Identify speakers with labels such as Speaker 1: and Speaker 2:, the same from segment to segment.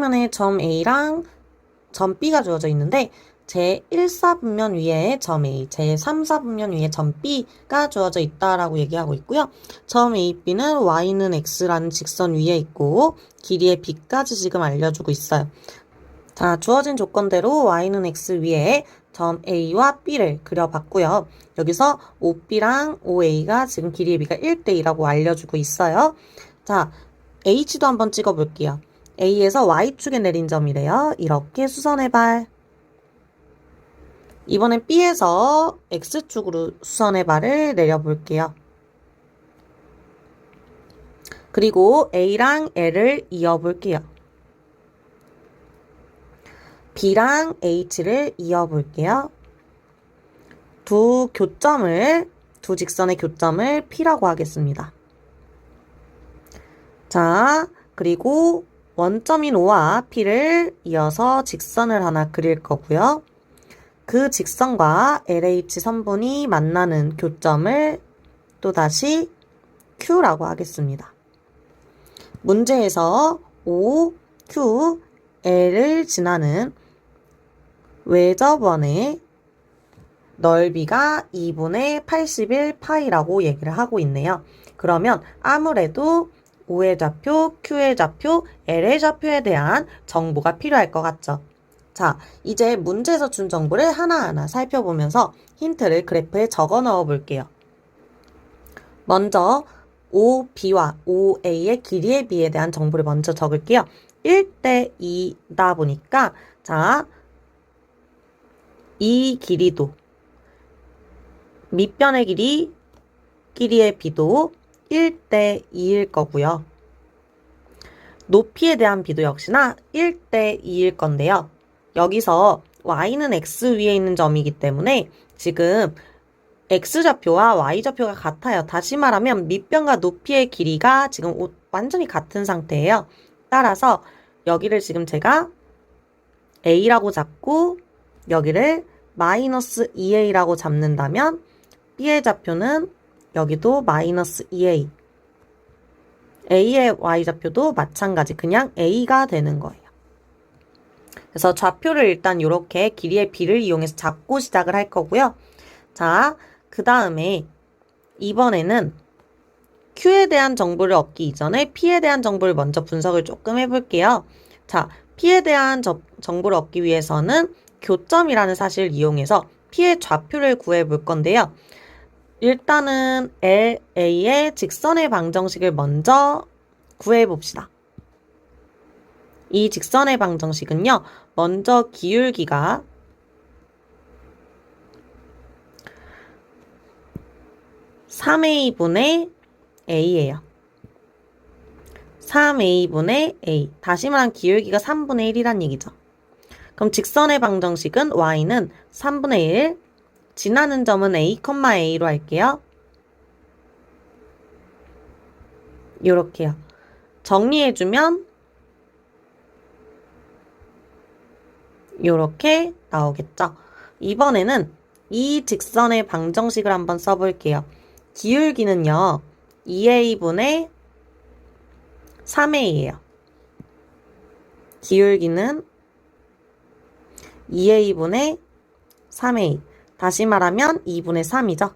Speaker 1: 화면에 점 A랑 점 B가 주어져 있는데 제1사분면 위에 점 A, 제3사분면 위에 점 B가 주어져 있다라고 얘기하고 있고요. 점 A, B는 Y는 X라는 직선 위에 있고 길이의 B까지 지금 알려주고 있어요. 자, 주어진 조건대로 Y는 X 위에 점 A와 B를 그려봤고요. 여기서 OB랑 OA가 지금 길이의 B가 1대2라고 알려주고 있어요. 자, H도 한번 찍어볼게요. A에서 Y축에 내린 점이래요. 이렇게 수선의 발. 이번엔 B에서 X축으로 수선의 발을 내려볼게요. 그리고 A랑 L을 이어볼게요. B랑 H를 이어볼게요. 두 교점을, 두 직선의 교점을 P라고 하겠습니다. 자, 그리고 원점인 O와 P를 이어서 직선을 하나 그릴 거고요. 그 직선과 LH 선분이 만나는 교점을 또다시 Q라고 하겠습니다. 문제에서 O, Q, L을 지나는 외접원의 넓이가 2분의 81파이라고 얘기를 하고 있네요. 그러면 아무래도 O의 좌표, Q의 좌표, L의 좌표에 대한 정보가 필요할 것 같죠. 자, 이제 문제에서 준 정보를 하나하나 살펴보면서 힌트를 그래프에 적어 넣어 볼게요. 먼저 OB와 OA의 길이의 비에 대한 정보를 먼저 적을게요. 1대 2다 보니까 자, 이 길이도 밑변의 길이 길이의 비도 1대 2일 거고요. 높이에 대한 비도 역시나 1대 2일 건데요. 여기서 y는 x 위에 있는 점이기 때문에 지금 x좌표와 y좌표가 같아요. 다시 말하면 밑변과 높이의 길이가 지금 완전히 같은 상태예요. 따라서 여기를 지금 제가 a라고 잡고 여기를 마이너스 2a라고 잡는다면 b의 좌표는 여기도 마이너스 2a a의 y좌표도 마찬가지 그냥 a가 되는 거예요. 그래서 좌표를 일단 이렇게 길이의 b를 이용해서 잡고 시작을 할 거고요. 자, 그 다음에 이번에는 Q에 대한 정보를 얻기 이전에 P에 대한 정보를 먼저 분석을 조금 해볼게요. 자, P에 대한 저, 정보를 얻기 위해서는 교점이라는 사실을 이용해서 P의 좌표를 구해 볼 건데요. 일단은 LA의 직선의 방정식을 먼저 구해 봅시다. 이 직선의 방정식은요, 먼저 기울기가 3a분의 a예요. 3a분의 a. 다시 말한 기울기가 3분의 1이란 얘기죠. 그럼 직선의 방정식은 y는 3분의 1, 지나는 점은 a, a로 할게요. 요렇게요. 정리해주면 요렇게 나오겠죠. 이번에는 이 직선의 방정식을 한번 써볼게요. 기울기는요. 2a분의 3a예요. 기울기는 2a분의 3a. 다시 말하면 2분의 3이죠.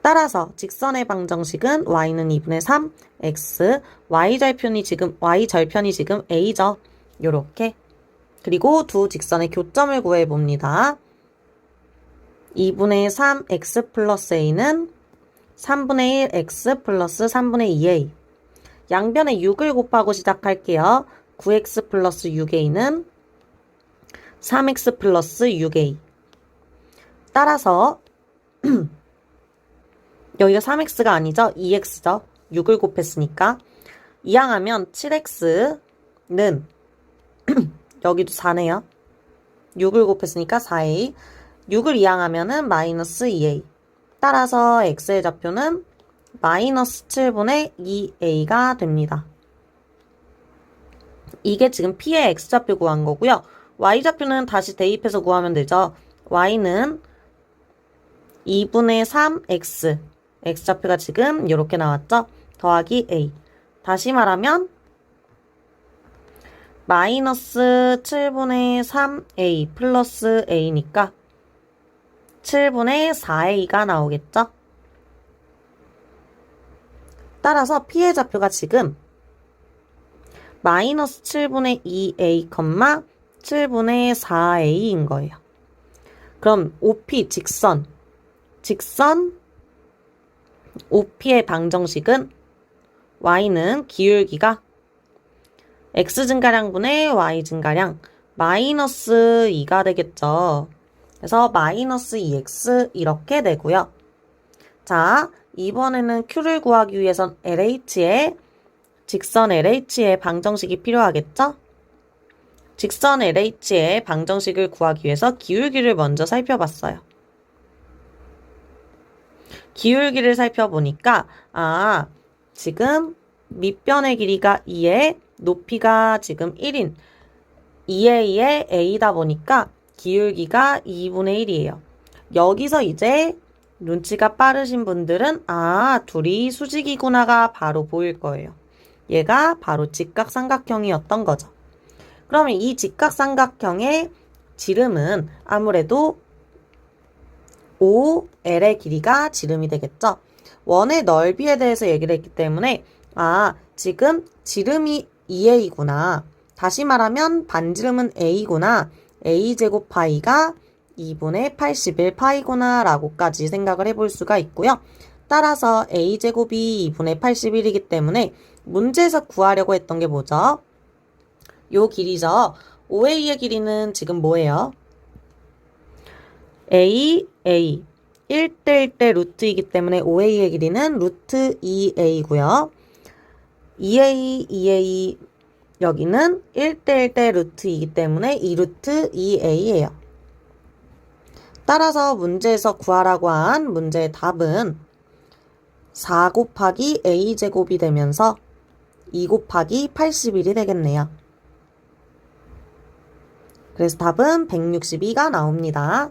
Speaker 1: 따라서 직선의 방정식은 y는 2분의 3, x, y절편이 지금 y절편이 지금 a죠. 요렇게. 그리고 두 직선의 교점을 구해 봅니다. 2분의 3 x 플러스 a는 3분의 1 x 플러스 3분의 2a. 양변에 6을 곱하고 시작할게요. 9x 플러스 6a는 3x 플러스 6a. 따라서 여기가 3x가 아니죠? 2x죠? 6을 곱했으니까. 이항하면 7x는 여기도 4네요. 6을 곱했으니까 4a. 6을 이항하면은 마이너스 2a. 따라서 x의 좌표는 마이너스 7분의 2a가 됩니다. 이게 지금 p의 x좌표 구한 거고요. y좌표는 다시 대입해서 구하면 되죠. y는 2분의 3x. x좌표가 지금 이렇게 나왔죠. 더하기 a. 다시 말하면 마이너스 7분의 3a 플러스 a니까 7분의 4a가 나오겠죠? 따라서 P의 좌표가 지금 마이너스 7분의 2a, 7분의 4a인 거예요. 그럼 OP 직선, 직선 OP의 방정식은 y는 기울기가 x 증가량분의 y 증가량 마이너스 2가 되겠죠. 그래서 마이너스 2x 이렇게 되고요. 자, 이번에는 q를 구하기 위해선 LH의 직선 LH의 방정식이 필요하겠죠? 직선 LH의 방정식을 구하기 위해서 기울기를 먼저 살펴봤어요. 기울기를 살펴보니까 아, 지금 밑변의 길이가 2에 높이가 지금 1인 2a의 a다 보니까 기울기가 2분의 1이에요. 여기서 이제 눈치가 빠르신 분들은 아, 둘이 수직이구나가 바로 보일 거예요. 얘가 바로 직각삼각형이었던 거죠. 그러면 이 직각삼각형의 지름은 아무래도 OL의 길이가 지름이 되겠죠. 원의 넓이에 대해서 얘기를 했기 때문에 아, 지금 지름이 2a구나. 다시 말하면 반지름은 a구나. a제곱 파이가 2분의 81 파이구나 라고까지 생각을 해볼 수가 있고요. 따라서 a제곱이 2분의 81이기 때문에 문제에서 구하려고 했던 게 뭐죠? 요 길이죠. OA의 길이는 지금 뭐예요? A, A. 1대 1대 루트이기 때문에 OA의 길이는 루트 2A고요. 2A, 2A 여기는 1대 1대 루트이기 때문에 2루트 2A예요. 따라서 문제에서 구하라고 한 문제의 답은 4 곱하기 A제곱이 되면서 2 곱하기 81이 되겠네요. 그래서 답은 162가 나옵니다.